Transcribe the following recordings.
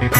তুই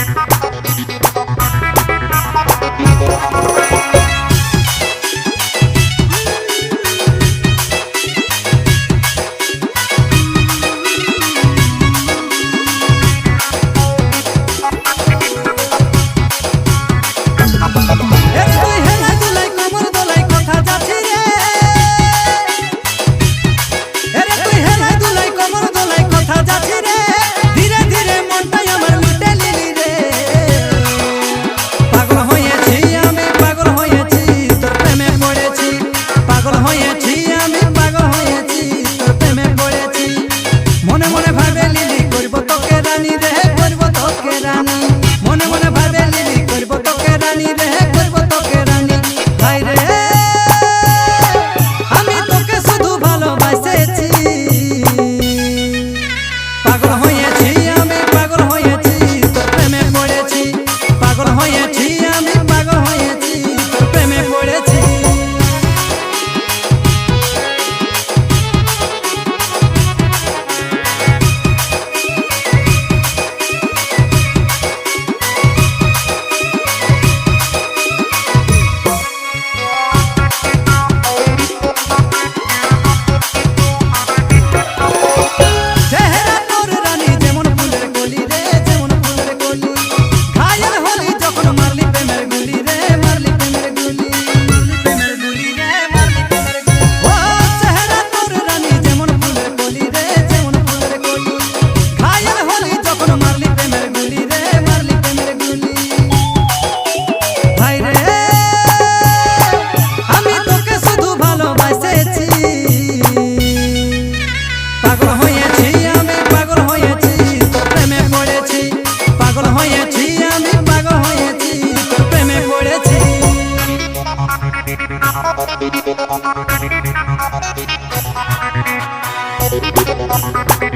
পাগল হয়েছি Thank you.